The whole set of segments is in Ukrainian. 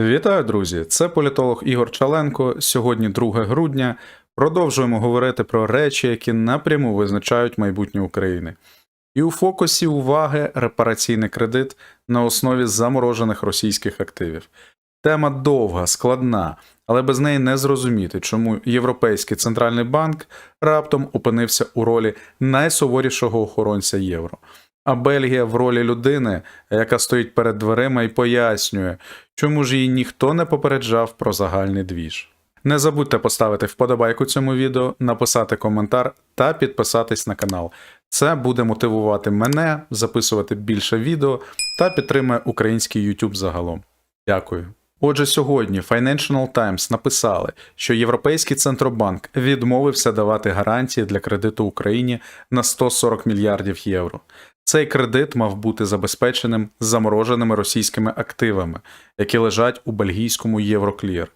Вітаю, друзі! Це політолог Ігор Чаленко. Сьогодні 2 грудня. Продовжуємо говорити про речі, які напряму визначають майбутнє України. І у фокусі уваги репараційний кредит на основі заморожених російських активів. Тема довга, складна, але без неї не зрозуміти, чому Європейський центральний банк раптом опинився у ролі найсуворішого охоронця євро. А Бельгія в ролі людини, яка стоїть перед дверима і пояснює, чому ж її ніхто не попереджав про загальний двіж. Не забудьте поставити вподобайку цьому відео, написати коментар та підписатись на канал. Це буде мотивувати мене записувати більше відео та підтримує український YouTube загалом. Дякую. Отже, сьогодні Financial Times написали, що Європейський центробанк відмовився давати гарантії для кредиту Україні на 140 мільярдів євро. Цей кредит мав бути забезпеченим замороженими російськими активами, які лежать у бельгійському Євроклір.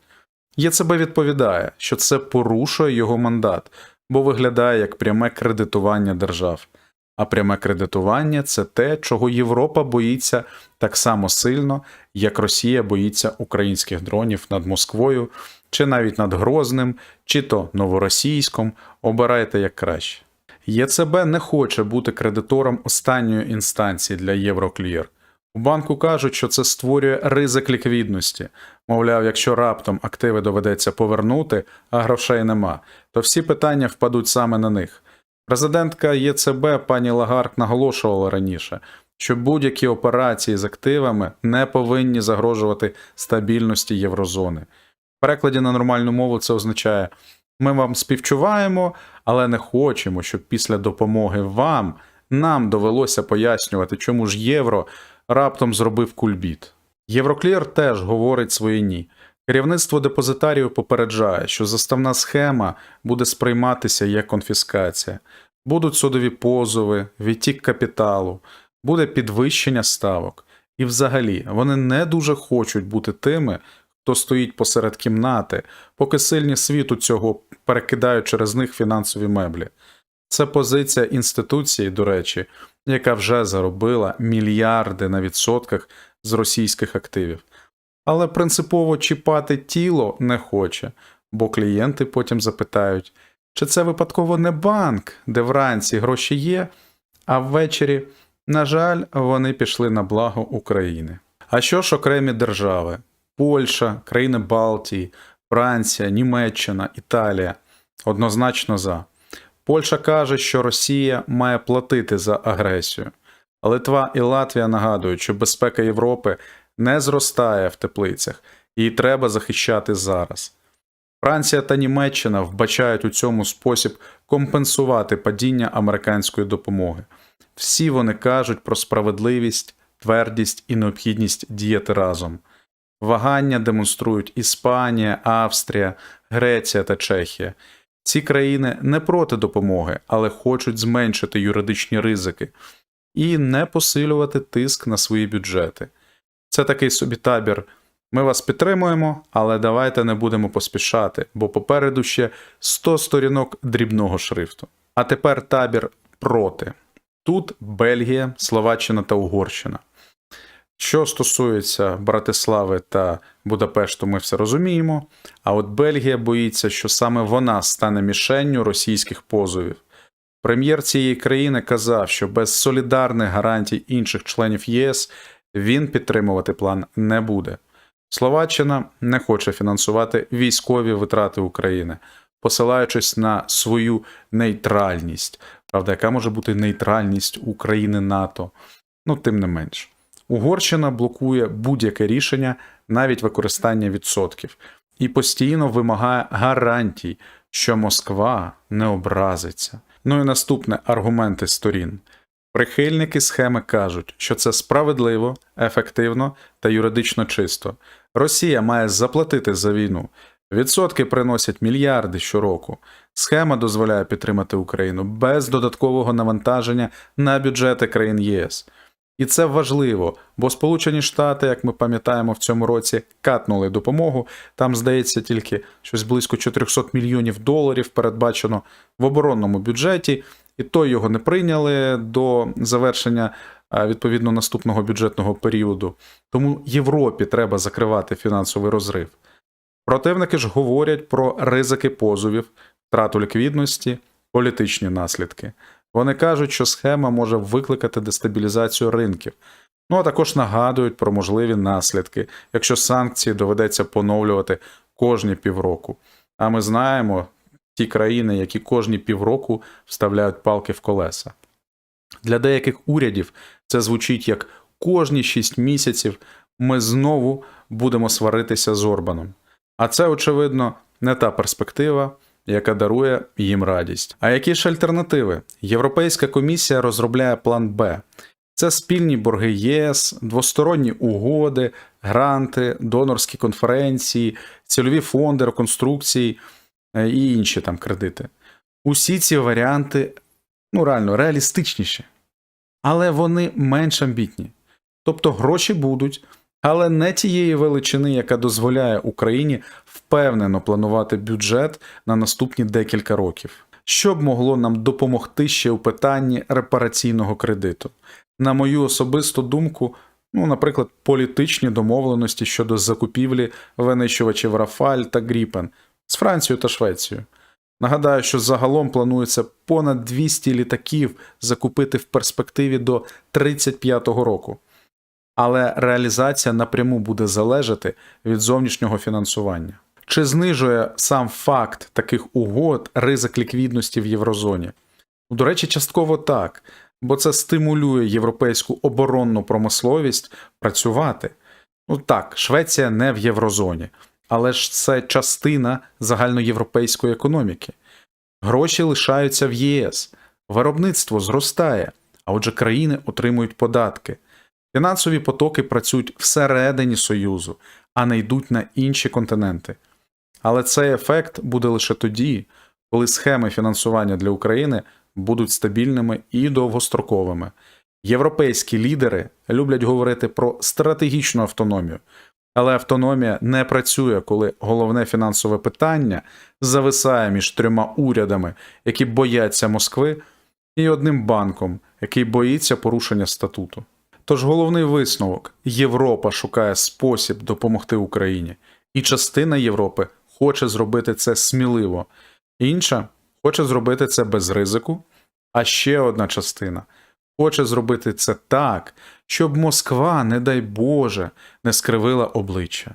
ЄЦБ відповідає, що це порушує його мандат, бо виглядає як пряме кредитування держав. А пряме кредитування це те, чого Європа боїться так само сильно, як Росія боїться українських дронів над Москвою, чи навіть над Грозним, чи то новоросійськом. Обирайте як краще. ЄЦБ не хоче бути кредитором останньої інстанції для Євроклір. У банку кажуть, що це створює ризик ліквідності. Мовляв, якщо раптом активи доведеться повернути, а грошей нема, то всі питання впадуть саме на них. Президентка ЄЦБ пані Лагард наголошувала раніше, що будь-які операції з активами не повинні загрожувати стабільності єврозони. В перекладі на нормальну мову це означає: ми вам співчуваємо, але не хочемо, щоб після допомоги вам нам довелося пояснювати, чому ж євро раптом зробив кульбіт. Євроклір теж говорить своє ні. Керівництво депозитарію попереджає, що заставна схема буде сприйматися як конфіскація, будуть судові позови, відтік капіталу, буде підвищення ставок. І взагалі вони не дуже хочуть бути тими, хто стоїть посеред кімнати, поки сильні світу цього перекидають через них фінансові меблі. Це позиція інституції, до речі, яка вже заробила мільярди на відсотках з російських активів. Але принципово чіпати тіло не хоче, бо клієнти потім запитають, чи це випадково не банк, де вранці гроші є, а ввечері, на жаль, вони пішли на благо України. А що ж окремі держави? Польща, країни Балтії, Франція, Німеччина, Італія однозначно за. Польща каже, що Росія має платити за агресію. Литва і Латвія нагадують, що безпека Європи не зростає в теплицях, її треба захищати зараз. Франція та Німеччина вбачають у цьому спосіб компенсувати падіння американської допомоги. Всі вони кажуть про справедливість, твердість і необхідність діяти разом. Вагання демонструють Іспанія, Австрія, Греція та Чехія. Ці країни не проти допомоги, але хочуть зменшити юридичні ризики і не посилювати тиск на свої бюджети. Це такий собі табір. Ми вас підтримуємо, але давайте не будемо поспішати, бо попереду ще 100 сторінок дрібного шрифту. А тепер табір проти. Тут Бельгія, Словаччина та Угорщина. Що стосується Братислави та Будапешту, ми все розуміємо. А от Бельгія боїться, що саме вона стане мішенню російських позовів. Прем'єр цієї країни казав, що без солідарних гарантій інших членів ЄС він підтримувати план не буде. Словаччина не хоче фінансувати військові витрати України, посилаючись на свою нейтральність. Правда, яка може бути нейтральність України НАТО? Ну, тим не менш. Угорщина блокує будь-яке рішення, навіть використання відсотків, і постійно вимагає гарантій, що Москва не образиться. Ну і наступне аргументи сторін. Прихильники схеми кажуть, що це справедливо, ефективно та юридично чисто. Росія має заплатити за війну. Відсотки приносять мільярди щороку. Схема дозволяє підтримати Україну без додаткового навантаження на бюджети країн ЄС. І це важливо, бо Сполучені Штати, як ми пам'ятаємо, в цьому році катнули допомогу. Там, здається, тільки щось близько 400 мільйонів доларів передбачено в оборонному бюджеті, і то його не прийняли до завершення відповідно наступного бюджетного періоду. Тому Європі треба закривати фінансовий розрив. Противники ж говорять про ризики позовів, втрату ліквідності, політичні наслідки. Вони кажуть, що схема може викликати дестабілізацію ринків. Ну а також нагадують про можливі наслідки, якщо санкції доведеться поновлювати кожні півроку. А ми знаємо ті країни, які кожні півроку вставляють палки в колеса. Для деяких урядів це звучить як кожні 6 місяців ми знову будемо сваритися з Орбаном. А це, очевидно, не та перспектива, яка дарує їм радість. А які ж альтернативи? Європейська комісія розробляє план Б. Це спільні борги ЄС, двосторонні угоди, гранти, донорські конференції, цільові фонди, реконструкції е, і інші там кредити. Усі ці варіанти ну реально реалістичніші, але вони менш амбітні. Тобто гроші будуть, але не тієї величини, яка дозволяє Україні впевнено планувати бюджет на наступні декілька років. Що б могло нам допомогти ще у питанні репараційного кредиту? На мою особисту думку, ну, наприклад, політичні домовленості щодо закупівлі винищувачів Рафаль та Гріпен з Францією та Швецією. Нагадаю, що загалом планується понад 200 літаків закупити в перспективі до 35-го року. Але реалізація напряму буде залежати від зовнішнього фінансування. Чи знижує сам факт таких угод ризик ліквідності в Єврозоні? Ну, До речі, частково так, бо це стимулює європейську оборонну промисловість працювати. Ну так, Швеція не в Єврозоні, але ж це частина загальноєвропейської економіки. Гроші лишаються в ЄС, виробництво зростає, а отже, країни отримують податки. Фінансові потоки працюють всередині Союзу, а не йдуть на інші континенти. Але цей ефект буде лише тоді, коли схеми фінансування для України будуть стабільними і довгостроковими. Європейські лідери люблять говорити про стратегічну автономію, але автономія не працює, коли головне фінансове питання зависає між трьома урядами, які бояться Москви, і одним банком, який боїться порушення статуту. Тож головний висновок: Європа шукає спосіб допомогти Україні, і частина Європи хоче зробити це сміливо, інша хоче зробити це без ризику, а ще одна частина хоче зробити це так, щоб Москва, не дай Боже, не скривила обличчя.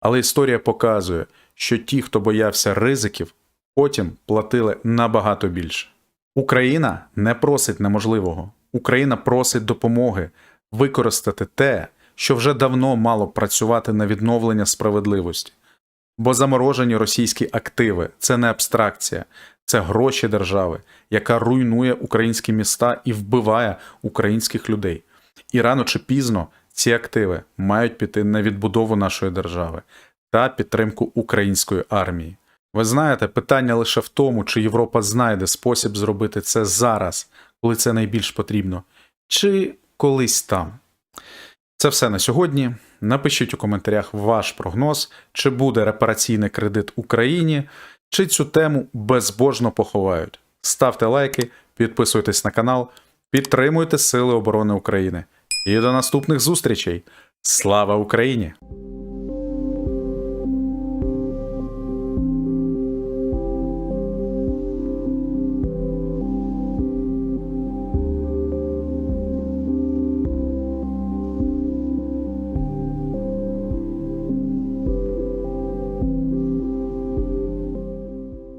Але історія показує, що ті, хто боявся ризиків, потім платили набагато більше. Україна не просить неможливого. Україна просить допомоги використати те, що вже давно мало працювати на відновлення справедливості. Бо заморожені російські активи це не абстракція, це гроші держави, яка руйнує українські міста і вбиває українських людей. І рано чи пізно ці активи мають піти на відбудову нашої держави та підтримку української армії. Ви знаєте, питання лише в тому, чи Європа знайде спосіб зробити це зараз, коли це найбільш потрібно, чи колись там. Це все на сьогодні. Напишіть у коментарях ваш прогноз, чи буде репараційний кредит Україні, чи цю тему безбожно поховають. Ставте лайки, підписуйтесь на канал, підтримуйте Сили оборони України. І до наступних зустрічей. Слава Україні!